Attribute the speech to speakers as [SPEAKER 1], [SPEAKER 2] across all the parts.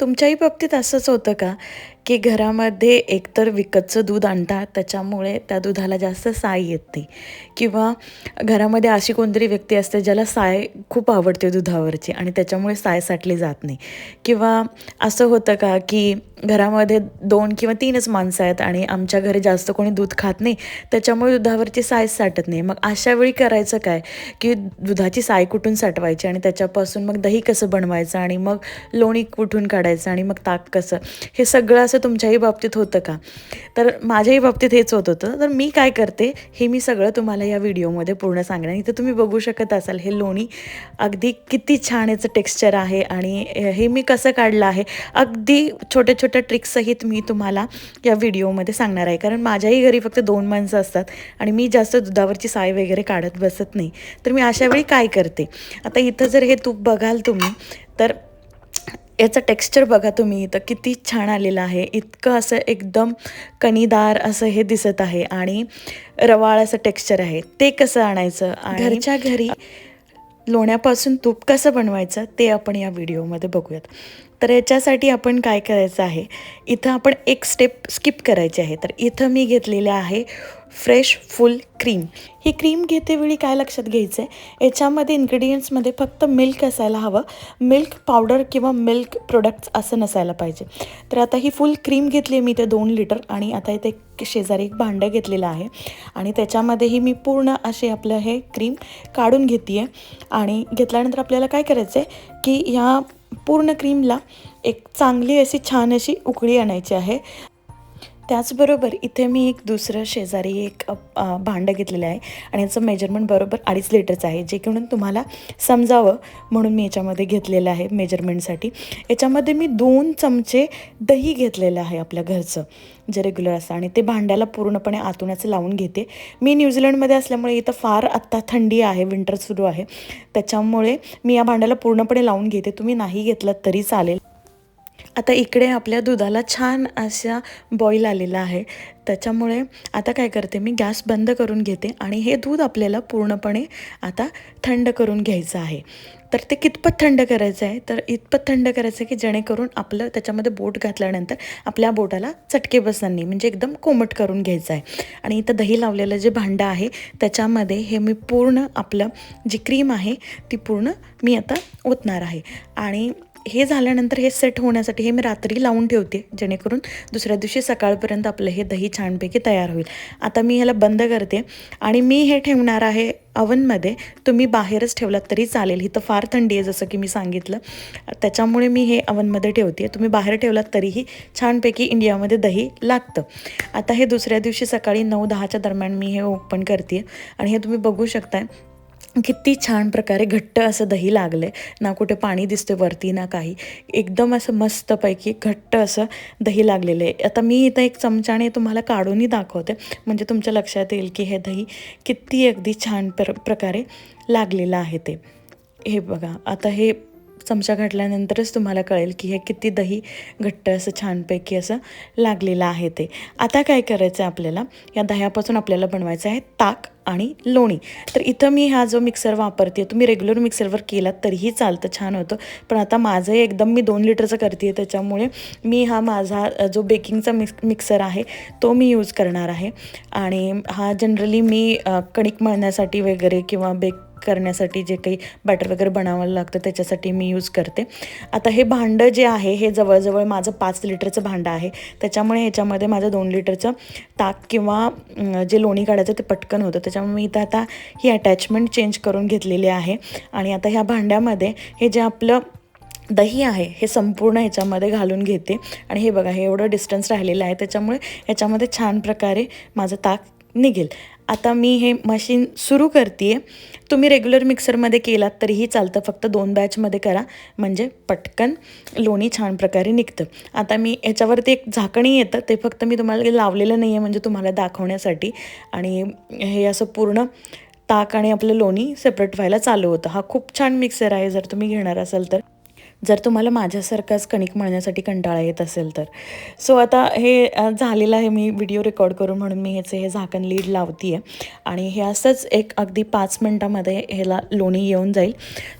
[SPEAKER 1] तुमच्याही बाबतीत असंच होतं का? की घरामध्ये एकतर विकतचं दूध आणतात त्याच्यामुळे त्या दुधाला जास्त साय येत. नाही किंवा घरामध्ये अशी कोणतरी व्यक्ती असते ज्याला साय खूप आवडते दुधावरची आणि त्याच्यामुळे साय साठली जात नाही. किंवा असं होतं का की घरामध्ये दोन किंवा तीनच माणसं आहेत आणि आमच्या घरी जास्त कोणी दूध खात नाही त्याच्यामुळे दुधावरची साय साठत नाही. मग अशा वेळी करायचं काय? की दुधाची साय कुठून साठवायची आणि त्याच्यापासून मग दही कसं बनवायचं आणि मग लोणी कुठून काढायचं आणि मग ताक कसं? हे सगळं असं तुमच्याही बाबतीत होतं का? तर माझ्याही बाबतीत हेच होत होतं. तर मी काय करते हे मी सगळं तुम्हाला या व्हिडिओमध्ये पूर्ण सांगणार इथं तुम्ही बघू शकत असाल हे लोणी अगदी किती छान याचं टेक्स्चर आहे आणि हे मी कसं काढलं आहे अगदी छोट्या छोट्या ट्रिक्ससहित मी तुम्हाला या व्हिडिओमध्ये सांगणार आहे. कारण माझ्याही घरी फक्त दोन माणसं असतात आणि मी जास्त दुधावरची साय वगैरे काढत बसत नाही. तर मी अशा वेळी काय करते? आता इथं जर हे तूप बघाल तुम्ही तर याचं टेक्स्चर बघा तुम्ही इथं. किती छान आलेलं आहे. इतकं असं एकदम कणीदार असं हे दिसत आहे. आणि रवाळ असं टेक्स्चर आहे. ते कसं आणायचं? आणि घरच्या घरी लोण्यापासून तूप कसं बनवायचं? ते आपण या व्हिडिओमध्ये बघूयात. तर याच्यासाठी आपण काय करायचं आहे? इथं आपण एक स्टेप स्किप करायची आहे. तर इथं मी घेतलेलं आहे फ्रेश फुल क्रीम ही क्रीम घेतेवेळी काय लक्षात घ्यायचं आहे याच्यामध्ये इन्ग्रेडियंट्समध्ये फक्त मिल्क असायला हवं. मिल्क पावडर किंवा मिल्क प्रोडक्ट्स असं नसायला पाहिजे. तर आता ही फुल क्रीम घेतली मी ते दोन लिटर आणि आता इथे एक शेजारी एक भांडं घेतलेलं आहे. आणि त्याच्यामध्येही मी पूर्ण असे आपलं हे क्रीम काढून घेते आहे आणि घेतल्यानंतर आपल्याला काय करायचं आहे की ह्या पूर्ण क्रीमला एक चांगली अशी छान अशी उकळी आणायची आहे. त्याचबरोबर इथे मी एक दुसरं शेजारी एक भांडं घेतलेलं आहे आणि याचं मेजरमेंट बरोबर अडीच लिटरचं आहे जे म्हणून तुम्हाला समजावं म्हणून मी याच्यामध्ये घेतलेलं आहे मेजरमेंटसाठी याच्यामध्ये मी दोन चमचे दही घेतलेलं आहे आपल्या घरचं जे रेग्युलर असतं आणि ते भांड्याला पूर्णपणे आतूनच लावून घेते. मी न्यूझीलंडमध्ये असल्यामुळे इथं फार आत्ता थंडी आहे विंटर सुरू आहे. त्याच्यामुळे मी या भांड्याला पूर्णपणे लावून घेते. तुम्ही नाही घेतलं तरी चालेल. आता इकडे आपल्या दुधाला छान असा बॉईल आलेला आहे. त्याच्यामुळे आता काय करते मी? गॅस बंद करून घेते आणि हे दूध आपल्याला पूर्णपणे आता थंड करून घ्यायचं आहे. तर ते कितपत थंड करायचं आहे? तर इतपत थंड करायचं आहे की जेणेकरून आपलं त्याच्यामध्ये बोट घातल्यानंतर आपल्या बोटाला चटके बसणार नाही म्हणजे एकदम कोमट करून घ्यायचं आहे. आणि इथं दही लावलेलं जे भांडं आहे त्याच्यामध्ये हे मी पूर्ण आपलं जी क्रीम आहे ती पूर्ण मी आता ओतणार आहे. आणि हे झाल्यानंतर हे सेट होण्यासाठी हे मी रात्री लावून ठेवते जेणेकरून दुसऱ्या दिवशी सकाळपर्यंत आपलं हे दही छानपैकी तयार होईल. आता मी ह्याला बंद करते आणि मी हे ठेवणार आहे अवनमध्ये तुम्ही बाहेरच ठेवलात तरी चालेल. ही तर फार थंडी आहे जसं की मी सांगितलं. त्याच्यामुळे मी हे अवनमध्ये ठेवते. तुम्ही बाहेर ठेवलात तरीही छानपैकी इंडियामध्ये दही लागतं. आता हे दुसऱ्या दिवशी सकाळी नऊ दहाच्या दरम्यान मी हे ओपन करते. आणि हे तुम्ही बघू शकताय किती छान प्रकारे घट्ट असं दही लागलं आहे ना कुठे पाणी दिसतं वरती ना काही. एकदम असं मस्तपैकी घट्ट असं दही लागलेलं आहे. आता मी इथं एक चमचाने तुम्हाला काढूनही दाखवते. म्हणजे तुमच्या लक्षात येईल की हे दही किती अगदी छान प्र प्रकारे लागलेलं आहे ते. हे बघा आता हे चमचा घातल्यानंतरच तुम्हाला कळेल की हे किती दही घट्ट असं छानपैकी असं लागलेलं आहे ते. आता काय करायचं आहे आपल्याला? या दह्यापासून आपल्याला बनवायचं आहे ताक. आणि लोणी. तर इथं मी हा जो मिक्सर वापरते तुम्ही रेग्युलर मिक्सरवर केलात तरीही चालतं छान होतं. पण आता माझंही एकदम मी दोन लिटरचं करते त्याच्यामुळे मी हा माझा जो बेकिंगचा मिक्स मिक्सर आहे तो मी यूज करणार आहे. आणि हा जनरली मी कणिक मळण्यासाठी वगैरे किंवा बेक करण्यासाठी जे काही बॅटर वगैरे बनावं लागतं त्याच्यासाठी मी यूज करते. आता हे भांडं जे आहे हे जवळजवळ माझं पाच लिटरचं भांडं आहे. त्याच्यामुळे ह्याच्यामध्ये माझं दोन लिटरचं ताक किंवा जे लोणी काढायचं ते पटकन होतं. त्याच्या त्याच्यामुळे मी इथं आता ही अटॅचमेंट चेंज करून घेतलेली आहे. आणि आता ह्या भांड्यामध्ये हे जे आपलं दही आहे हे संपूर्ण ह्याच्यामध्ये घालून घेते. आणि हे बघा हे एवढं डिस्टन्स राहिलेलं आहे. त्याच्यामुळे ह्याच्यामध्ये छान प्रकारे माझं ताक निघेल. आता मी हे मशीन सुरू करते आहे तुम्ही रेग्युलर मिक्सरमध्ये केलात तरीही चालतं. फक्त दोन बॅचमध्ये करा. म्हणजे पटकन लोणी छान प्रकारे निघतं. आता मी याच्यावरती एक झाकणी येतं. ते फक्त मी तुम्हाला लावलेलं नाही आहे म्हणजे तुम्हाला दाखवण्यासाठी. आणि हे असं पूर्ण ताक आणि आपलं लोणी सेपरेट व्हायला चालू होतं. हा खूप छान मिक्सर आहे. जर तुम्ही घेणार असाल तर. जर तुम्हाला माझ्यासारखाच कणिक मळण्यासाठी कंटाळा येत असेल तर. सो आता हे झालेलं आहे मी व्हिडिओ रेकॉर्ड करून म्हणून मी ह्याचे हे झाकण लीड लावते आहे आणि हे असंच एक अगदी पाच मिनटामध्ये ह्याला लोणी येऊन जाईल.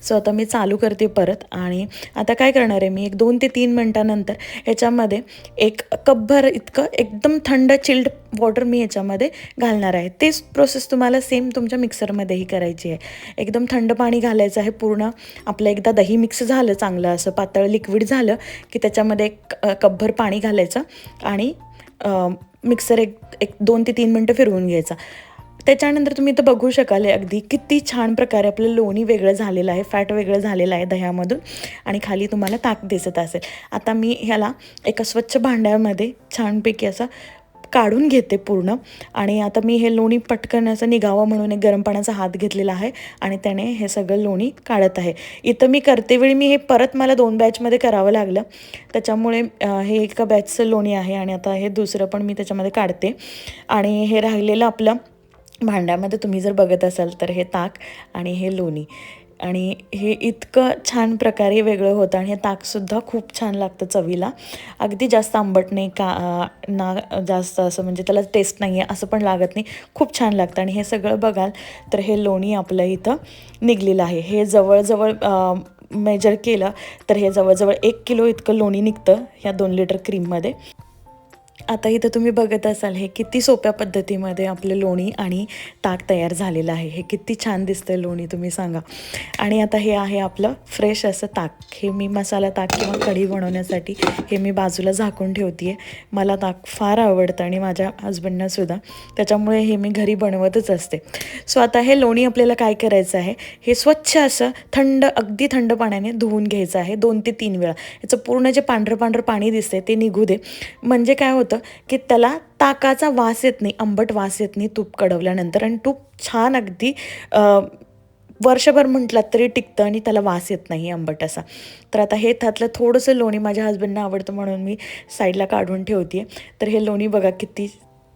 [SPEAKER 1] सो आता मी चालू करते परत आणि आता काय करणार आहे मी? एक दोन ते तीन मिनटानंतर ह्याच्यामध्ये एक कपभर इतकं एकदम थंड चिल्ड वॉटर मी ह्याच्यामध्ये घालणार आहे. तेच प्रोसेस तुम्हाला सेम तुमच्या मिक्सरमध्येही करायची आहे. एकदम थंड पाणी घालायचं आहे पूर्ण. आपलं एकदा दही मिक्स झालं चांगलं. असं पातळ लिक्विड झालं की त्याच्यामध्ये एक कपभर पाणी घालायचं आणि मिक्सर एक एक दोन ते तीन मिनटं फिरवून घ्यायचा. त्याच्यानंतर तुम्ही इथं बघू शकाल अगदी किती छान प्रकारे आपलं लोणी वेगळं झालेलं आहे फॅट वेगळं झालेलं आहे दह्यामधून आणि खाली तुम्हाला ताक दिसत असेल. आता मी ह्याला एका स्वच्छ भांड्यामध्ये छानपैकी असं काढून घेते पूर्ण. आणि आता मी हे लोणी पटकन असं निघावं म्हणून एक गरम पाण्याचा हात घेतलेला आहे आणि त्याने हे सगळं लोणी काढत आहे. इथं मी करतेवेळी मी हे परत मला दोन बॅचमध्ये करावं लागलं. त्याच्यामुळे हे एका बॅचचं लोणी आहे आणि आता हे दुसरं पण मी त्याच्यामध्ये काढते. आणि हे राहिलेलं आपलं भांड्यामध्ये तुम्ही जर बघत असाल तर हे ताक आणि हे लोणी. आणि हे इतकं छान प्रकारे वेगळं होतं आणि हे ताकसुद्धा खूप छान लागतं चवीला. अगदी जास्त आंबट नाही का ना जास्त असं म्हणजे त्याला टेस्ट नाही आहे असं पण लागत नाही. खूप छान लागतं आणि हे सगळं बघाल तर हे लोणी आपलं इथं निघलेलं आहे. हे जवळजवळ मेजर केलं तर हे जवळजवळ एक किलो इतकं लोणी निघतं ह्या दोन लिटर क्रीममध्ये आता इथं तुम्ही बघत असाल हे किती सोप्या पद्धतीमध्ये आपलं लोणी आणि ताक तयार झालेलं आहे. हे किती छान दिसतं लोणी तुम्ही सांगा. आणि आता हे आहे आपलं फ्रेश असं ताक. हे मी मसाला ताक किंवा कढी बनवण्यासाठी हे मी बाजूला झाकून ठेवते मला ताक फार आवडतं आणि माझ्या हजबंडना सुद्धा. त्याच्यामुळे हे मी घरी बनवतच असते. सो आता हे लोणी आपल्याला काय करायचं आहे? हे स्वच्छ असं थंड अगदी थंड पाण्याने धुवून घ्यायचं आहे दोन ते तीन वेळा. याचं पूर्ण जे पांढरं पांढरं पाणी दिसते ते निघू दे. म्हणजे काय होतं? होतं की त्याला ताकाचा वास येत नाही आंबट वास येत नाही तूप कडवल्यानंतर. आणि तूप छान अगदी वर्षभर म्हटलात तरी टिकतं आणि त्याला वास येत नाही आंबट असा तर आता हे त्यातलं थोडंसं लोणी माझ्या हस्बंडना आवडतं म्हणून मी साईडला काढून ठेवते तर हे लोणी बघा किती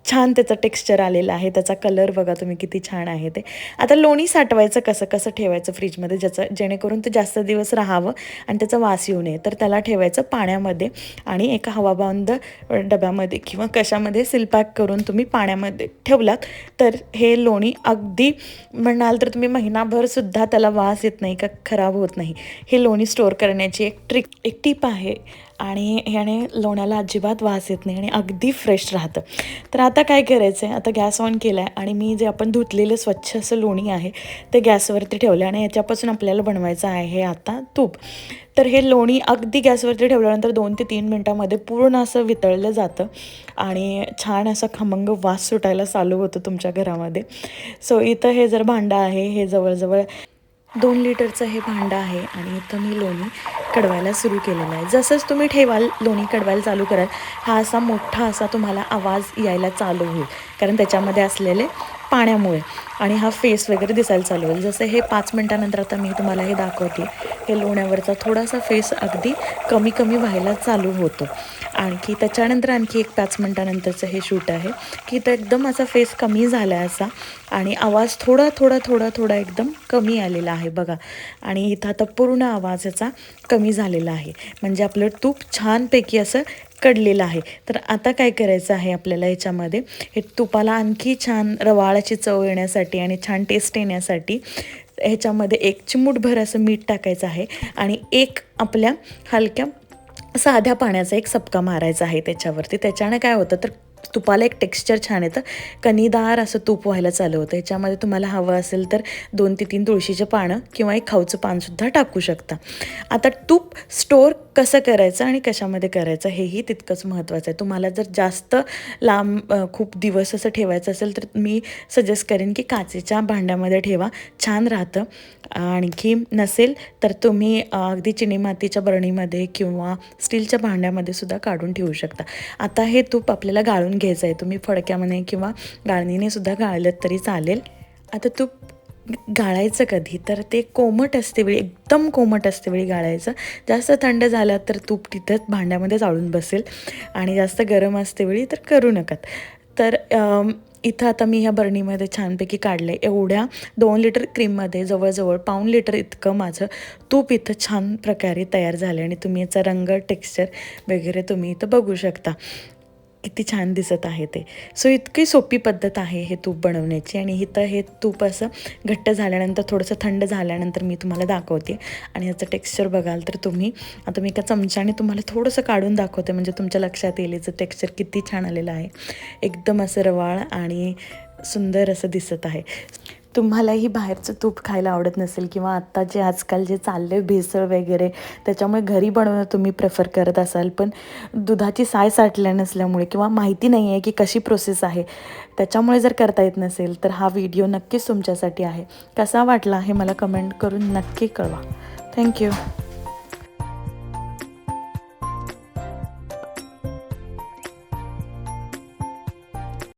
[SPEAKER 1] छान त्याचं टेक्स्चर आलेलं आहे. त्याचा कलर बघा तुम्ही किती छान आहे ते. आता लोणी साठवायचं कसं? कसं ठेवायचं फ्रीजमध्ये ज्याचं जेणेकरून ते जास्त दिवस राहावं आणि त्याचा वास येऊ नये. तर त्याला ठेवायचं पाण्यामध्ये आणि एका हवाबंद डब्यामध्ये किंवा कशामध्ये सिलपॅक करून तुम्ही पाण्यामध्ये ठेवलात. तर हे लोणी अगदी म्हणाल तर तुम्ही महिनाभरसुद्धा त्याला वास येत नाही का? खराब होत नाही. हे लोणी स्टोअर करण्याची एक ट्रिक एक टीप आहे. आणि ह्याने लोण्याला अजिबात वास येत नाही आणि अगदी फ्रेश राहतं. तर आता काय करायचं आहे आता गॅस ऑन केला आहे आणि मी जे आपण धुतलेलं स्वच्छ असं लोणी आहे ते गॅसवरती ठेवलं आणि याच्यापासून आपल्याला बनवायचं आहे हे आता तूप. तर हे लोणी अगदी गॅसवरती ठेवल्यानंतर दोन ते तीन मिनटामध्ये पूर्ण असं वितळलं जातं आणि छान असा खमंग वास सुटायला चालू होतो तुमच्या घरामध्ये. सो इथं हे जर भांडं आहे हे जवळजवळ दोन लिटरचं हे भांडं आहे आणि इथं मी लोणी कडवायला सुरू केलेलं आहे. जसंच तुम्ही ठेवाल लोणी कडवायला चालू कराल हा असा मोठा असा तुम्हाला आवाज यायला चालू होईल. कारण त्याच्यामध्ये असलेले पाण्यामुळे. आणि हा फेस वगैरे दिसायला चालू होईल. जसं हे पाच मिनटानंतर आता मी तुम्हाला हे दाखवते. हे लोण्यावरचा थोडासा फेस अगदी कमी कमी व्हायला चालू होतो. आणखी त्याच्यानंतर आणखी एक पाच मिनटानंतरचं हे शूट आहे की तर एकदम असा फेस कमी झाला आहे असा आणि आवाज थोडा थोडा थोडा थोडा एकदम कमी आलेला आहे बघा. आणि इथं आता पूर्ण आवाज याचा कमी झालेला आहे. म्हणजे आपलं तूप छानपैकी असं कडलेलं आहे. तर आता काय करायचं आहे आपल्याला याच्यामध्ये? हे तुपाला आणखी छान रवाळाची चव येण्यासाठी आणि छान टेस्ट येण्यासाठी ह्याच्यामध्ये एक चिमूटभर असं मीठ टाकायचं आहे आणि एक आपल्या हलक्या साध्या पाण्याचा एक सपका मारायचा आहे त्याच्यावरती. त्याच्याने काय होतं तर तुपाला एक टेक्स्चर छान येतं. कणीदार असं तूप व्हायला चालू होतं. याच्यामध्ये तुम्हाला हवं असेल तर दोन ते तीन तुळशीचे पानं किंवा एक खाऊचं पानसुद्धा टाकू शकता. आता तूप स्टोअर कसं करायचं आणि कशामध्ये करायचं हेही तितकंच महत्त्वाचं आहे. तुम्हाला जर जास्त लांब खूप दिवस असं ठेवायचं असेल तर मी सजेस्ट करेन की काचेच्या भांड्यामध्ये ठेवा. छान राहतं. आणखी नसेल तर तुम्ही अगदी चिनी मातीच्या बरणीमध्ये किंवा स्टीलच्या भांड्यामध्ये सुद्धा काढून ठेवू शकता. आता हे तूप आपल्याला गाळून घ्यायचं आहे. तुम्ही फडक्यामध्ये किंवा गाळणीने सुद्धा गाळलं तरी चालेल. आता तूप गाळायचं कधी? तर ते कोमट असते वेळी एकदम कोमट असते वेळी गाळायचं. जास्त थंड झालं तर तूप तिथंच भांड्यामध्ये जाळून बसेल. आणि जास्त गरम असते वेळी तर करू नकात. तर इथं आता मी ह्या बरणीमध्ये छानपैकी काढलं आहे एवढ्या दोन लिटर क्रीममध्ये जवळजवळ पाऊण लिटर इतकं माझं तूप इथं छान प्रकारे तयार झालं आणि तुम्ही याचा रंग टेक्स्चर वगैरे तुम्ही इथं बघू शकता. किती छान दिसत आहे ते. सो इतकी सोपी पद्धत आहे हे तूप बनवण्याची आणि इथं हे तूप असं घट्ट झाल्यानंतर थोडंसं थंड झाल्यानंतर मी तुम्हाला दाखवते. आणि याचं टेक्स्चर बघाल तर तुम्ही आता मी एका चमच्याने तुम्हाला थोडंसं काढून दाखवते. म्हणजे तुमच्या लक्षात येईल याचं टेक्स्चर किती छान आलेलं आहे. एकदम असं रवाळ आणि सुंदर असं दिसत आहे. तुम्हालाही बाहेरचं तूप खायला आवडत नसेल किंवा आत्ता जे आजकाल जे चाललं आहे भेसळ वगैरे त्याच्यामुळे घरी बनवणं तुम्ही प्रेफर करत असाल. पण दुधाची साय साठल्या नसल्यामुळे किंवा माहिती नाही आहे की कशी प्रोसेस आहे त्याच्यामुळे जर करता येत नसेल तर हा व्हिडिओ नक्कीच तुमच्यासाठी आहे. कसा वाटला हे मला कमेंट करून नक्की कळवा. थँक्यू